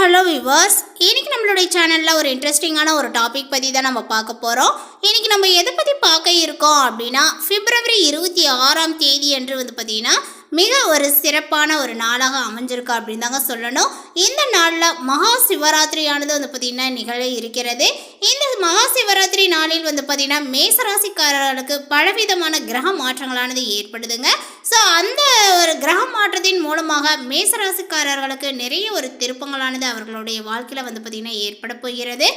Hello viewers இன்னைக்கு நம்மளுடைய சேனலில் ஒரு இன்ட்ரெஸ்டிங்கான ஒரு டாபிக் பற்றி தான் நம்ம பார்க்க போகிறோம் இன்னைக்கு நம்ம எதை பற்றி பார்க்க இருக்கோம் அப்படின்னா பிப்ரவரி இருபத்தி ஆறாம் தேதி என்று வந்து பார்த்திங்கன்னா மிக ஒரு சிறப்பான ஒரு நாளாக அமைஞ்சிருக்கு அப்படின்னு தாங்க சொல்லணும். இந்த நாளில் மகா சிவராத்திரியானது வந்து பார்த்திங்கன்னா நிகழ இருக்கிறது. இந்த மகா சிவராத்திரி நாளில் வந்து பார்த்திங்கன்னா மேசராசிக்காரர்களுக்கு பலவிதமான கிரக மாற்றங்களானது ஏற்படுதுங்க. ஸோ அந்த ஒரு கிரக மாற்றத்தின் மூலமாக மேசராசிக்காரர்களுக்கு நிறைய ஒரு திருப்பங்களானது அவர்களுடைய வாழ்க்கையில் வந்து பார்த்திங்கன்னா ஏற்பட போகிறது.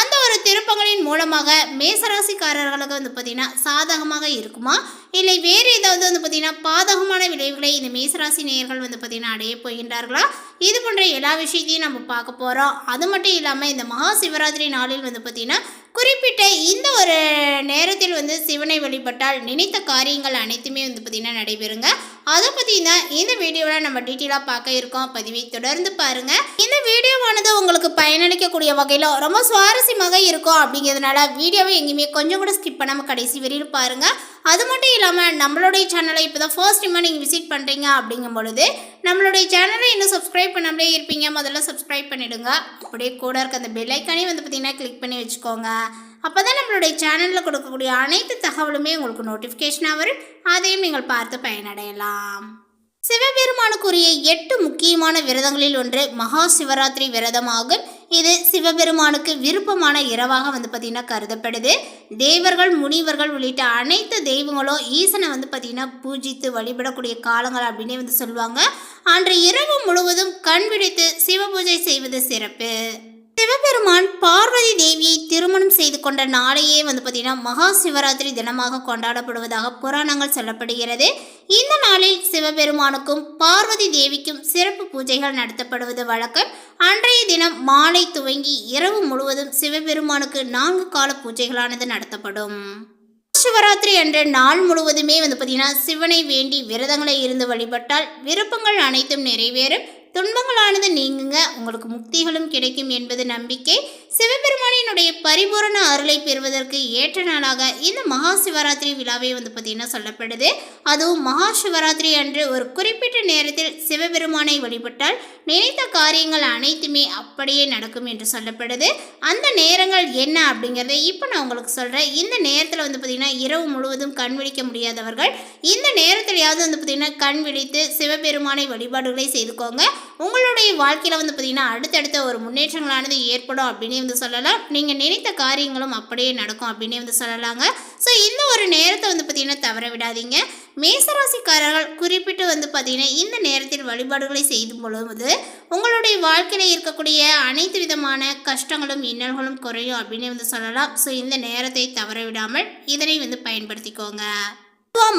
அந்த ஒரு திருப்பங்களின் மூலமாக மேசராசிக்காரர்களுக்கு வந்து பார்த்திங்கன்னா சாதகமாக இருக்குமா? இல்லை வேறு ஏதாவது வந்து பார்த்திங்கன்னா பாதகமான விளைவுகளை இந்த மேசராசி நேயர்கள் வந்து பார்த்திங்கன்னா அடைய போகின்றார்களா? இது போன்ற எல்லா விஷயத்தையும் நம்ம பார்க்க போகிறோம் அது மட்டும் இல்லாமல் இந்த மகா சிவராத்திரி நாளில் வந்து பார்த்திங்கன்னா குறிப்பிட்ட இந்த ஒரு நேரத்தில் வந்து சிவனை வழிபட்டால் நினைத்த காரியங்கள் அனைத்துமே வந்து பார்த்திங்கன்னா நடைபெறுங்க. அதை பற்றி தான் இந்த வீடியோவில் நம்ம டீட்டெயிலாக பார்க்க இருக்கோம். பதிவை தொடர்ந்து பாருங்கள் இந்த வீடியோவானது உங்களுக்கு பயனளிக்கக்கூடிய வகையில் ரொம்ப சுவாரஸ்யமாக இருக்கும் அப்படிங்கிறதுனால வீடியோவை எங்கேயுமே கொஞ்சம் கூட ஸ்கிப் பண்ணாமல் கடைசி வரையில் பாருங்கள் அது மட்டும் இல்லாமல் நம்மளுடைய சேனலை இப்போ தான் ஃபர்ஸ்ட் டைமாக நீங்கள் விசிட் பண்ணுறீங்க அப்படிங்கும் பொழுது நம்மளுடைய சேனலை இன்னும் சப்ஸ்கிரைப் பண்ணாமலே இருப்பீங்க. முதல்ல சப்ஸ்கிரைப் பண்ணிவிடுங்க அப்படியே கூட இருக்க அந்த பெல்லைக்கானே வந்து பார்த்திங்கன்னா கிளிக் பண்ணி வச்சுக்கோங்க. அப்போ தான் நம்மளுடைய சேனலில் கொடுக்கக்கூடிய அனைத்து தகவலுமே உங்களுக்கு நோட்டிஃபிகேஷனாக வரும். அதையும் நீங்கள் பார்த்து பயனடையலாம். சிவபெருமானுக்குரிய எட்டு முக்கியமான விரதங்களில் ஒன்று மகா சிவராத்திரி விரதமாகும். இது சிவபெருமானுக்கு விருப்பமான இரவாக வந்து பார்த்திங்கன்னா கருதப்படுது. தேவர்கள் முனிவர்கள் உள்ளிட்ட அனைத்து தெய்வங்களும் ஈசனை வந்து பார்த்திங்கன்னா பூஜித்து வழிபடக்கூடிய காலங்கள் அப்படின்னே வந்து சொல்லுவாங்க. அன்று இரவு முழுவதும் கண் விழித்து சிவ பூஜை செய்வது சிறப்பு. சிவபெருமான் பார்வதி தேவியை திருமணம் செய்து கொண்ட நாளையே வந்து பார்த்திங்கன்னா மகா சிவராத்திரி தினமாக கொண்டாடப்படுவதாக புராணங்கள் சொல்லப்படுகிறது. இந்த நாளில் சிவபெருமானுக்கும் பார்வதி தேவிக்கும் சிறப்பு பூஜைகள் நடத்தப்படுவது வழக்கம். அன்றைய தினம் மாலை துவங்கி இரவு முழுவதும் சிவபெருமானுக்கு நான்கு கால பூஜைகளானது நடத்தப்படும். சிவராத்திரி அன்று நாள் முழுவதுமே வந்து பார்த்தீங்கன்னா சிவனை வேண்டி விரதங்களை இருந்து வழிபட்டால் விருப்பங்கள் அனைத்தும் நிறைவேறும். துன்பங்களானது நீங்குங்க. உங்களுக்கு முக்திகளும் கிடைக்கும் என்பது நம்பிக்கை. சிவபெருமானினுடைய பரிபூரண அருளை பெறுவதற்கு ஏற்ற நாளாக இந்த மகா சிவராத்திரி விழாவை வந்து பார்த்திங்கன்னா சொல்லப்படுது. அதுவும் மகா சிவராத்திரி அன்று ஒரு குறிப்பிட்ட நேரத்தில் சிவபெருமானை வழிபட்டால் நினைத்த காரியங்கள் அனைத்துமே அப்படியே நடக்கும் என்று சொல்லப்படுது. அந்த நேரங்கள் என்ன அப்படிங்கிறத இப்போ நான் உங்களுக்கு சொல்கிறேன் இந்த நேரத்தில் வந்து பார்த்திங்கன்னா இரவு முழுவதும் கண் விழிக்க முடியாதவர்கள் இந்த நேரத்திலையாவது வந்து பார்த்திங்கன்னா கண் விழித்து சிவபெருமானை வழிபாடுகளை செய்துக்கோங்க. உங்களுடைய வாழ்க்கையில் வந்து பார்த்திங்கன்னா அடுத்தடுத்த ஒரு முன்னேற்றங்களானது ஏற்படும் அப்படின்னு வந்து சொல்லலாம். நீங்கள் நினைத்த காரியங்களும் அப்படியே நடக்கும் அப்படின்னு வந்து சொல்லலாங்க. ஸோ இந்த ஒரு நேரத்தை வந்து பார்த்திங்கன்னா தவற விடாதீங்க. மேசராசிக்காரர்கள் குறிப்பிட்டு வந்து பார்த்திங்கன்னா இந்த நேரத்தில் வழிபாடுகளை செய்யும் பொழுது உங்களுடைய வாழ்க்கையில் இருக்கக்கூடிய அனைத்து விதமான கஷ்டங்களும் இன்னல்களும் குறையும் அப்படின்னு வந்து சொல்லலாம். ஸோ இந்த நேரத்தை தவற விடாமல் இதனை வந்து பயன்படுத்திக்கோங்க.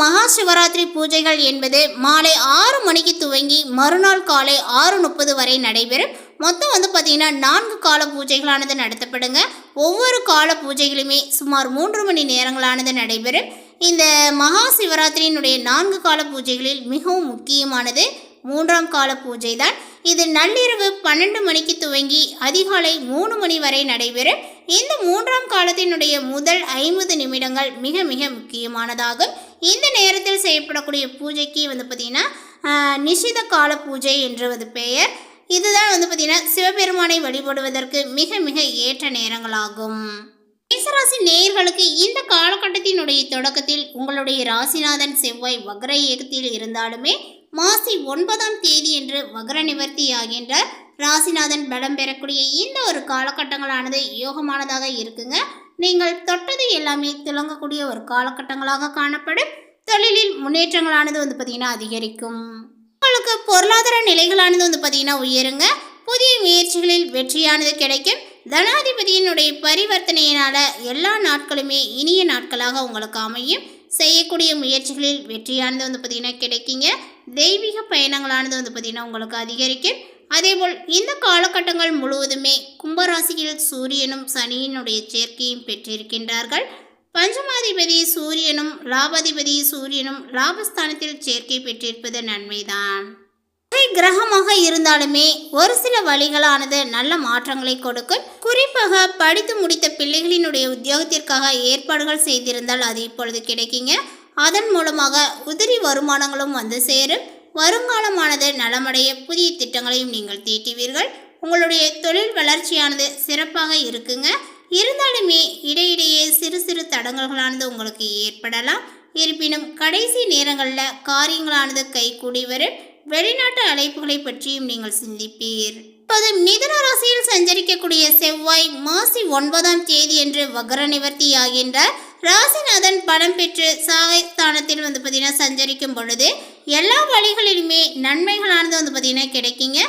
மகா சிவராத்திரி பூஜைகள் என்பது மாலை ஆறு மணிக்கு துவங்கி மறுநாள் காலை ஆறு முப்பது வரை நடைபெறும். மொத்தம் வந்து பார்த்திங்கன்னா நான்கு கால பூஜைகளானது நடத்தப்படுங்க. ஒவ்வொரு கால பூஜைகளுமே சுமார் மூன்று மணி நேரங்களானது நடைபெறும். இந்த மகா சிவராத்திரியினுடைய நான்கு கால பூஜைகளில் மிகவும் முக்கியமானது மூன்றாம் கால பூஜை தான் இது நள்ளிரவு பன்னெண்டு மணிக்கு துவங்கி அதிகாலை மூணு மணி வரை நடைபெறும். இந்த மூன்றாம் காலத்தினுடைய முதல் ஐம்பது நிமிடங்கள் மிக மிக முக்கியமானதாகும். இந்த நேரத்தில் செய்யப்படக்கூடிய பூஜைக்கு வந்து பார்த்திங்கன்னா நிஷித கால பூஜை என்று வந்து பெயர். இதுதான் வந்து பார்த்திங்கன்னா சிவபெருமானை வழிபடுவதற்கு மிக மிக ஏற்ற நேரங்களாகும். மேசராசி நேயர்களுக்கு இந்த காலகட்டத்தினுடைய தொடக்கத்தில் உங்களுடைய ராசிநாதன் செவ்வாய் வக்ர இயக்கத்தில் இருந்தாலுமே மாசி ஒன்பதாம் தேதி என்று வக்ர நிவர்த்தி ஆகின்ற ராசிநாதன் பலம் பெறக்கூடிய இந்த ஒரு காலகட்டங்களானது யோகமானதாக இருக்குங்க. நீங்கள் தொட்டது எல்லாமே துளங்கக்கூடிய ஒரு காலகட்டங்களாக காணப்படும். தொழிலில் முன்னேற்றங்களானது வந்து பார்த்திங்கன்னா அதிகரிக்கும். உங்களுக்கு பொருளாதார நிலைகளானது வந்து பார்த்திங்கன்னா உயருங்க. புதிய முயற்சிகளில் வெற்றியானது கிடைக்கும். தனாதிபதியினுடைய பரிவர்த்தனையினால எல்லா நாட்களுமே இனிய நாட்களாக உங்களுக்கு அமையும். செய்யக்கூடிய முயற்சிகளில் வெற்றியானது வந்து பார்த்திங்கன்னா கிடைக்குங்க. தெய்வீக பயணங்களானது வந்து பார்த்திங்கன்னா உங்களுக்கு அதிகரிக்கும். அதேபோல் இந்த காலகட்டங்கள் முழுவதுமே கும்பராசியில் சூரியனும் சனியினுடைய சேர்க்கையும் பெற்றிருக்கின்றார்கள். பஞ்சமாதிபதி சூரியனும் லாபாதிபதி சூரியனும் லாபஸ்தானத்தில் சேர்க்கை பெற்றிருப்பது நன்மைதான். கிரகமாக இருந்தாலுமே ஒரு சில வழிகளானது நல்ல மாற்றங்களை கொடுக்கும். குறிப்பாக படித்து முடித்த பிள்ளைகளினுடைய உத்தியோகத்திற்காக ஏற்பாடுகள் செய்திருந்தால் அது இப்பொழுது கிடைக்குங்க. அதன் மூலமாக உதிரி வருமானங்களும் வந்து சேரும். வருங்காலமானது நலமடைய புதிய திட்டங்களையும் நீங்கள் தீட்டுவீர்கள். உங்களுடைய தொழில் வளர்ச்சியானது சிறப்பாக இருக்குங்க. இருந்தாலுமே இடையிடையே சிறு சிறு தடங்கல்களானது உங்களுக்கு ஏற்படலாம். இருப்பினும் கடைசி நேரங்களில் காரியங்களானது கைகூடி வரும். வெளிநாட்டு அழைப்புகளை பற்றியும் நீங்கள் சிந்திப்பீர். இப்போது மிதுன ராசியில் சஞ்சரிக்கக்கூடிய செவ்வாய் மாசி ஒன்பதாம் தேதி என்று வக்ர நிவர்த்தி ஆகின்ற ராசிநாதன் பலம் பெற்று சாயஸ்தானத்தில் வந்து பார்த்தீங்கன்னா சஞ்சரிக்கும் பொழுது எல்லா வழிகளிலுமே நன்மைகளானது வந்து பார்த்தீங்கன்னா கிடைக்குங்க.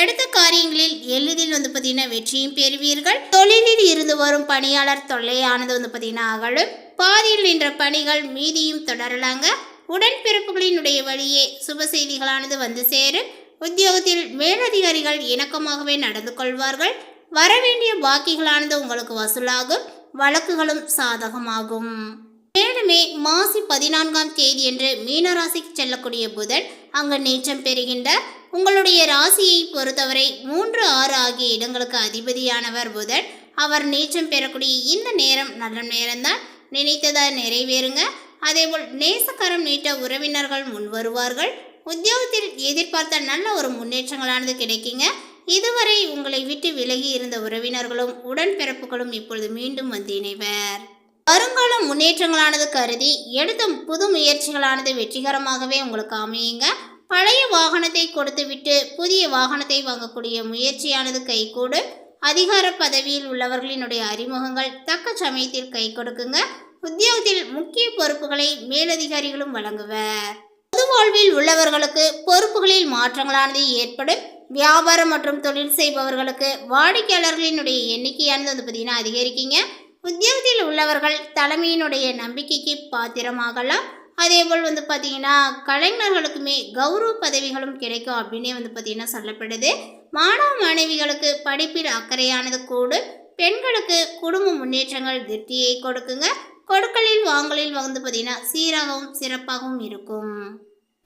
எடுத்த காரியங்களில் எளிதில் வந்து பார்த்தீங்கன்னா வெற்றியும் பெறுவீர்கள். தொழிலில் இருந்து வரும் பணியாளர் தொல்லையானது வந்து பார்த்தீங்கன்னா அகலும். பாதியில் நின்ற பணிகள் மீதியும் தொடரலாங்க. உடன்பிறப்புகளினுடைய வழியே சுப செய்திகளானது வந்து சேரும். உத்தியோகத்தில் மேலதிகாரிகள் இணக்கமாகவே நடந்து கொள்வார்கள். வரவேண்டிய பாக்கிகளானது உங்களுக்கு வசூலாகும். வழக்குகளும் சாதகமாகும். மேலுமே மாசி பதினான்காம் தேதியன்று மீனராசிக்கு செல்லக்கூடிய புதன் அங்கு நீச்சம் பெறுகின்ற உங்களுடைய ராசியை பொறுத்தவரை மூன்று ஆறு ஆகிய இடங்களுக்கு அதிபதியானவர் புதன். அவர் நீச்சம் பெறக்கூடிய இந்த நேரம் நல்ல நேரம்தான். நினைத்ததா நிறைவேறுங்க. அதேபோல் நேசக்கரம் நீட்ட உறவினர்கள் முன் வருவார்கள் உத்தியோகத்தில் எதிர்பார்த்த நல்ல ஒரு முன்னேற்றங்களானது கிடைக்குங்க. இதுவரை உங்களை விட்டு விலகி இருந்த உறவினர்களும் உடன்பிறப்புகளும் இப்பொழுது மீண்டும் வந்து இணைவர். வருங்கால முன்னேற்றங்களானது கருதி எடுத்த புது முயற்சிகளானது வெற்றிகரமாகவே உங்களுக்கு அமையுங்க. பழைய வாகனத்தை கொடுத்துவிட்டு புதிய வாகனத்தை வாங்கக்கூடிய முயற்சியானது கைகூடும் அதிகார பதவியில் உள்ளவர்களினுடைய அறிமுகங்கள் தக்க சமயத்தில் கை கொடுக்குங்க உத்தியோகத்தில் முக்கிய பொறுப்புகளை மேலதிகாரிகளும் வழங்குவர். பொது வாழ்வில் உள்ளவர்களுக்கு பொறுப்புகளில் மாற்றங்களானது ஏற்படும். வியாபாரம் மற்றும் தொழில் செய்பவர்களுக்கு வாடிக்கையாளர்களினுடைய எண்ணிக்கையானது வந்து பார்த்தீங்கன்னா அதிகரிக்குங்க. உத்தியோகத்தில் உள்ளவர்கள் தலைமையினுடைய நம்பிக்கைக்கு பாத்திரமாகலாம். அதேபோல் வந்து பார்த்தீங்கன்னா கலைஞர்களுக்குமே கௌரவ பதவிகளும் கிடைக்கும் அப்படின்னே வந்து பார்த்திங்கன்னா சொல்லப்படுது. மாணவ மாணவிகளுக்கு படிப்பில் அக்கறையானது கூடும். பெண்களுக்கு குடும்ப முன்னேற்றங்கள் திருப்தியை கொடுக்குங்க. கொடுக்கலில் வாங்கலில் வந்து பார்த்திங்கன்னா சீராகவும் சிறப்பாகவும் இருக்கும்.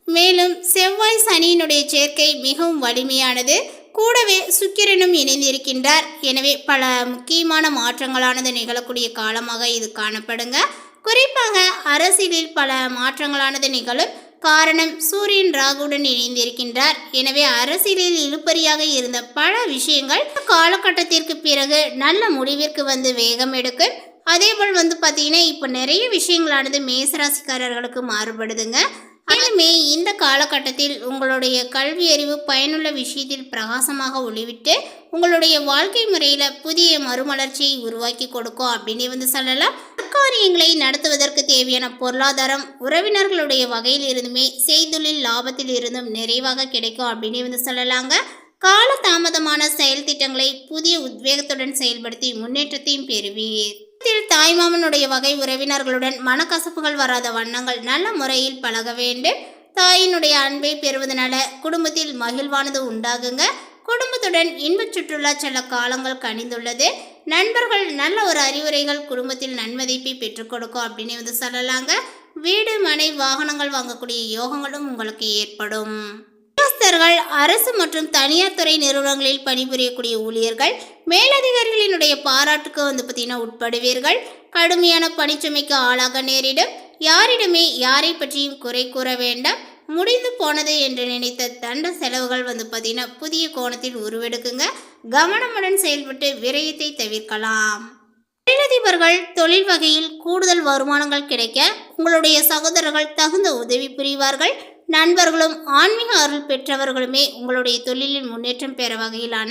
மேலும் செவ்வாய் சனியினுடைய சேர்க்கை மிகவும் வலிமையானது. கூடவே சுக்கிரனும் இணைந்திருக்கின்றார். எனவே பல முக்கியமான மாற்றங்களானது நிகழக்கூடிய காலமாக இது காணப்படுங்க. குறிப்பாக அரசியலில் பல மாற்றங்களானது நிகழும் காரணம் சூரியன் ராகுடன் இணைந்திருக்கின்றார். எனவே அரசியலில் இழுபறியாக இருந்த பல விஷயங்கள் காலகட்டத்திற்கு பிறகு நல்ல முடிவிற்கு வந்து வேகம் எடுக்கும். அதேபோல் வந்து பார்த்தீங்கன்னா இப்போ நிறைய விஷயங்களானது மேசராசிக்காரர்களுக்கு மாறுபடுதுங்க. மேலுமே இந்த காலகட்டத்தில் உங்களுடைய கல்வி அறிவு பயனுள்ள விஷயத்தில் பிரகாசமாக ஒளிவிட்டு உங்களுடைய வாழ்க்கை முறையில் புதிய மறுமலர்ச்சியை உருவாக்கி கொடுக்கும் அப்படின்னு வந்து சொல்லலாம். காரியங்களை நடத்துவதற்கு தேவையான பொருளாதாரம் உறவினர்களுடைய வகையில் இருந்துமே செய்தொழில் லாபத்தில் இருந்தும் நிறைவாக கிடைக்கும் அப்படின்னு வந்து சொல்லலாங்க. கால தாமதமான செயல் திட்டங்களை புதிய உத்வேகத்துடன் செயல்படுத்தி முன்னேற்றத்தையும் பெறுவீர். குடும்பத்தில் தாய்மாமனுடைய வகை உறவினர்களுடன் மனக்கசப்புகள் வராத வண்ணங்கள் நல்ல முறையில் பழக வேண்டும். தாயினுடைய அன்பை பெறுவதனால குடும்பத்தில் மகிழ்வானது உண்டாகுங்க. குடும்பத்துடன் இன்பச் சுற்றுலா செல்ல காலங்கள் கணிந்துள்ளது நண்பர்கள் நல்ல ஒரு அறிவுரைகள் குடும்பத்தில் நன்மதிப்பை பெற்றுக் கொடுக்கும் அப்படின்னு வந்து சொல்லலாங்க. வீடு மனை வாகனங்கள் வாங்கக்கூடிய யோகங்களும் உங்களுக்கு ஏற்படும். உத்தியோகஸ்தர்கள் அரசு மற்றும் தனியார் துறை நிறுவனங்களில் பணிபுரியக்கூடிய ஊழியர்கள் மேலதிகாரிகளினுடைய பாராட்டுக்கு வந்து பார்த்தீங்கன்னா உட்படுவீர்கள். கடுமையான பணிச்சுமைக்கு ஆளாக நேரிடும். யாரிடமே யாரை பற்றியும் குறை கூற வேண்டாம். முடிந்து போனது என்று நினைத்த தண்ட செலவுகள் வந்து பார்த்தீங்கன்னா புதிய கோணத்தில் உருவெடுக்குங்க. கவனமுடன் செயல்பட்டு விரயத்தை தவிர்க்கலாம். தொழிலதிபர்கள் தொழில் வகையில் கூடுதல் வருமானங்கள் கிடைக்க உங்களுடைய சகோதரர்கள் தகுந்த உதவி புரிவார்கள். நண்பர்களும் ஆன்மீக அருள் பெற்றவர்களுமே உங்களுடைய தொழிலில் முன்னேற்றம் பெற வகையிலான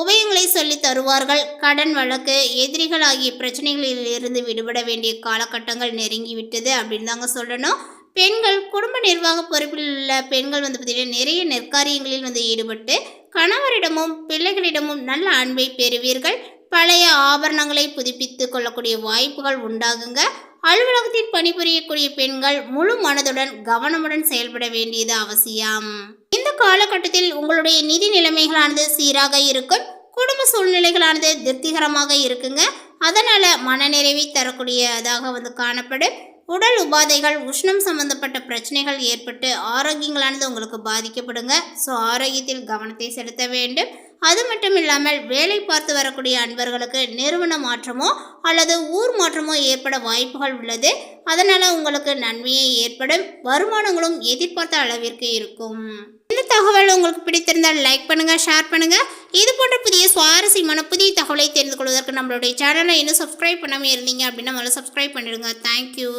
உபயங்களை சொல்லி தருவார்கள். கடன் வழக்கு எதிரிகள் ஆகிய பிரச்சனைகளில் இருந்து விடுபட வேண்டிய காலகட்டங்கள் நெருங்கிவிட்டது அப்படின்னு தாங்க சொல்லணும். பெண்கள் குடும்ப நிர்வாக பொறுப்பில் உள்ள பெண்கள் வந்து பார்த்திங்கன்னா நிறைய நெற்காரியங்களில் வந்து ஈடுபட்டு கணவரிடமும் பிள்ளைகளிடமும் நல்ல அன்பை பெறுவீர்கள். பழைய ஆபரணங்களை புதுப்பித்து கொள்ளக்கூடிய வாய்ப்புகள் உண்டாகுங்க. அலுவலகத்தில் பணிபுரியக்கூடிய பெண்கள் முழு மனதுடன் கவனமுடன் செயல்பட வேண்டியது அவசியம். இந்த காலகட்டத்தில் உங்களுடைய நிதி நிலைமைகளானது சீராக இருக்கும் குடும்ப சூழ்நிலைகளானது திருப்திகரமாக இருக்குங்க. அதனால மனநிறைவை தரக்கூடியதாக வந்து காணப்படும். உடல் உபாதைகள் உஷ்ணம் சம்பந்தப்பட்ட பிரச்சனைகள் ஏற்பட்டு ஆரோக்கியங்களானது உங்களுக்கு பாதிக்கப்படுங்க. ஸோ ஆரோக்கியத்தில் கவனத்தை செலுத்த வேண்டும். அது மட்டும் இல்லாமல் வேலை பார்த்து வரக்கூடிய அன்பர்களுக்கு நிறுவன மாற்றமோ அல்லது ஊர் மாற்றமோ ஏற்பட வாய்ப்புகள் உள்ளது. அதனால் உங்களுக்கு நன்மையே ஏற்படும். வருமானங்களும் எதிர்பார்த்த அளவிற்கு இருக்கும். இந்த தகவல் உங்களுக்கு பிடித்திருந்தால் லைக் பண்ணுங்கள் ஷேர் பண்ணுங்கள் இது போன்ற புதிய சுவாரஸ்யமான புதிய தகவலை தெரிந்து கொள்வதற்கு நம்மளுடைய சேனலை இன்னும் சப்ஸ்கிரைப் பண்ணாமல் இருந்தீங்க அப்படின்னா முதல்ல சப்ஸ்கிரைப் பண்ணிடுங்க. தேங்க்யூ